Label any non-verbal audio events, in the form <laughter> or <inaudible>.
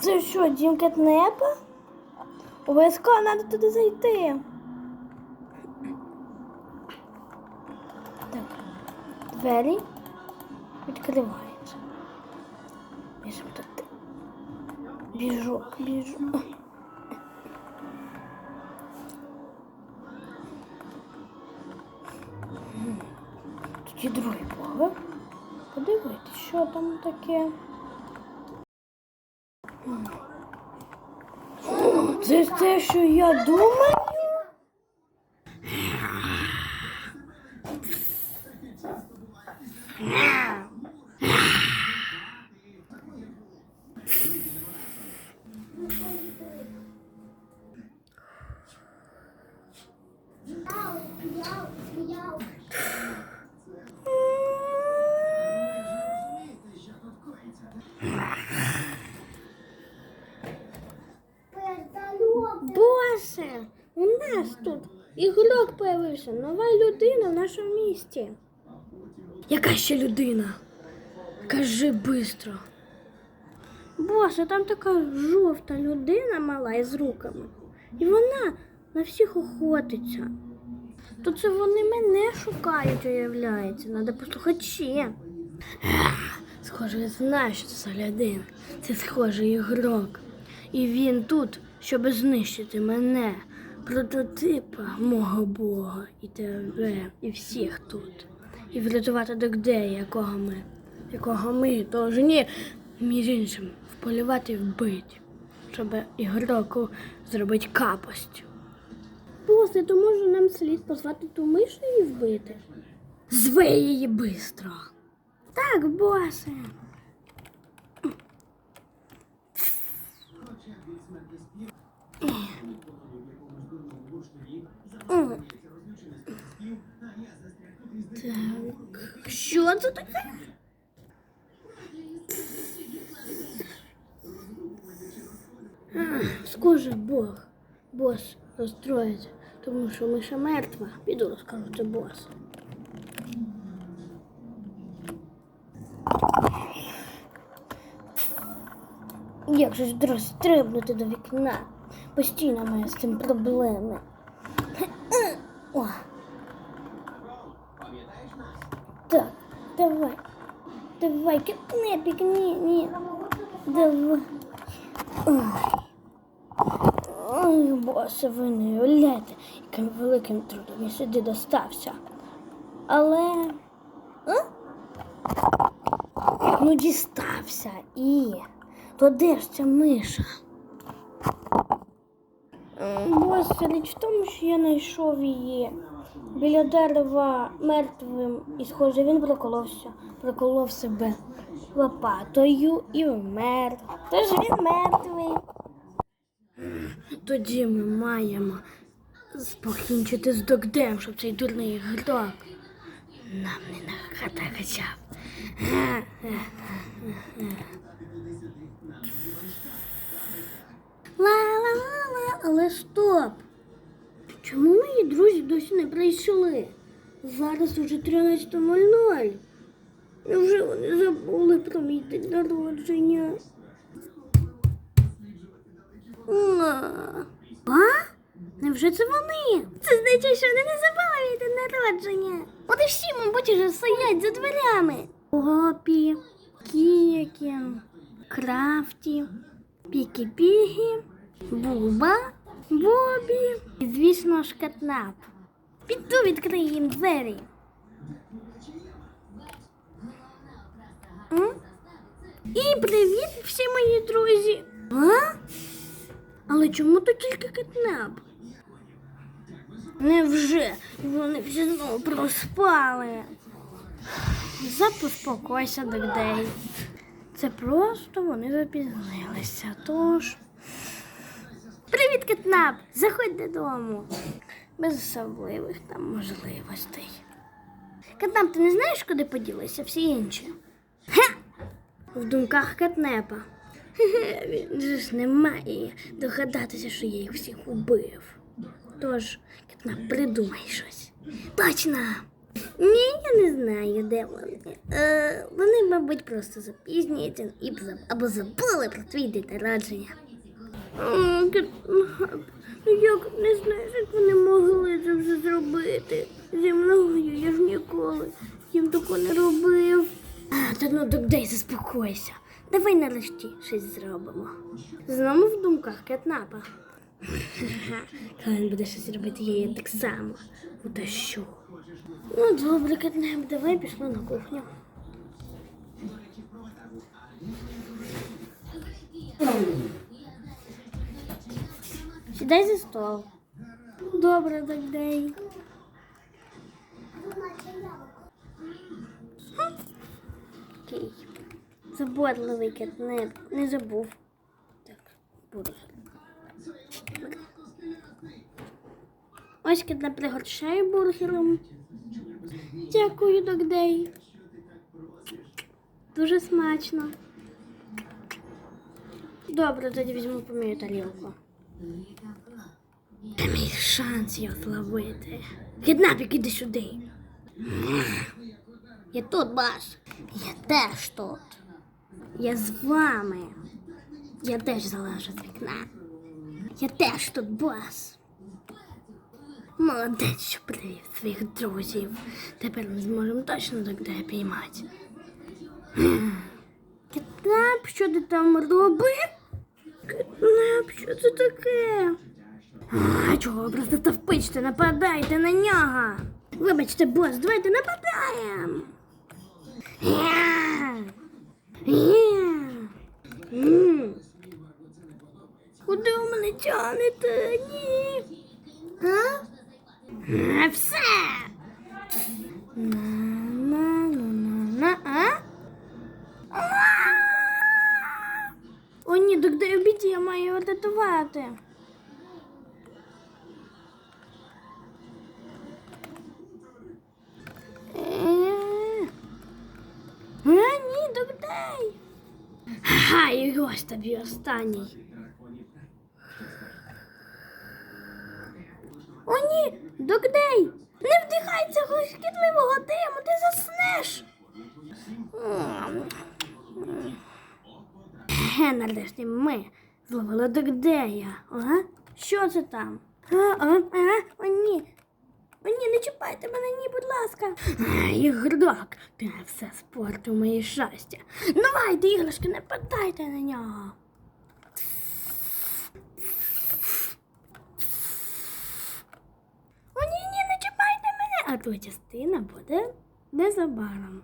Це що, дім кетнепа? Обов'язково треба туди зайти. Так, двері відкриваються. Біжимо туди. Біжок, біжок. Тут є другий поверх. Подивитись, що там таке. Це те, що я думаю. Боже, у нас тут ігрок появився, нова людина в нашому місті. Яка ще людина? Кажи бистро. Боже, там така жовта людина мала із руками. І вона на всіх охотиться. То це вони мене шукають, уявляється. Надо послухати ще. Схоже, я знаю, що це за людина. Це схожий ігрок. І він тут, щоб знищити мене, прототипа мого Бога і тебе, і всіх тут. І врятувати Догдея, якого ми, якого ми должні, між іншим, вполювати і вбити, щоб ігроку зробити капость. Босе, то може нам слід позвати ту мишу і вбити? Зве її бистро. Так, босе. Так, що це таке? Ах, Схоже, Бог, бос розстроїться, тому що миша мертва. Піду розкажу це бос. Як же ж розстрибнути до вікна? Постійно маю з цим проблеми. О. Так, давай. Давай, кипни, ні, ні. Давай. Ой. Ой, босе, ви не уявляєте, яким великим трудом я сюди достався. Але. А? Ну, дістався і. То де ж ця миша? М, річ в тому, що я знайшов її біля дерева мертвим і схоже, він проколовся, проколов себе лопатою і вмер. Тож він мертвий. Тоді ми маємо покінчити з догдем, щоб цей дурний ігрок нам не нахатакачав. Ла-ла-ла, але стоп. Чому мої друзі досі не прийшли? Зараз уже 13.00. Невже вони забули про мій день народження? А? А? Невже це вони? Це значить, що вони не забули мій день народження. І всі, мабуть, уже стоять за дверями. Опі, Кіякін, Крафті, Пікі-Пігі, Буба, Бобі і, звісно ж, Катнап. Піду відкрию їм двері. І привіт, всі мої друзі. А? Але чому то тільки Катнап? Невже вони всі знову проспали? Запоспокойся, Догдей. Це просто вони запізнилися. Тож. Привіт, Катнап! Заходь додому. Без особливих там можливостей. Катнап, ти не знаєш, куди поділися всі інші? Ха! В думках Катнепа. Хе-хе, <laughs> Він же ж не має догадатися, що я їх всіх убив. Тож, Катнап, придумай щось. Точно! Ні, я не знаю, де вони. Е, вони, мабуть, просто запізнюються і або забули про твій день народження. Ну як не знаєш, як вони могли це все зробити? Зі мною я ж ніколи їм такого не робив. А, та ну дай заспокойся. Давай нарешті щось зробимо. Знову в думках кетнапа. Коли буде щось робити, я її так само утащу. Ну, добре, кетнап, давай пішли на кухню. Сідай за стол. Добре, Дагдей. Окей. Заботливий кетнеп. Не забув. Так, бургер. Ось кетнеп пригощає бургером. Дякую, Дагдей. Дуже смачно. Добре, тоді візьму помію тарілку. Це мій шанс його зловити. Кіднапік, іди сюди. Я тут, баш. Я теж тут. Я з вами. Я теж залежу з вікна. Я теж тут, бос. Молодець, що привів своїх друзів. Тепер ми зможемо точно догде піймати. Кітнап, що ти там робиш? Кітнап, що це таке? А чого просто товпичте, нападайте на нього. Вибачте, бос, давайте нападаємо. Куди ви мене тянете? Ні. А? А, все. На-на-на-на-на, а? А! О, ні, так де обіді я маю його рятувати. Е. А, ні, догдай. Ага, і ось тобі останній. О, ні, догдай. Не вдихай цього шкідливого диму, ти заснеш. Нарешті ми зловили догдея. Ага, що це там? А, а, а, о, ні. О, ні, не чіпайте мене, ні, будь ласка. Ігрок, ти все спортив моє щастя. Давайте, іграшки, не падайте на нього. О, ні, ні, не чіпайте мене. А то частина буде незабаром.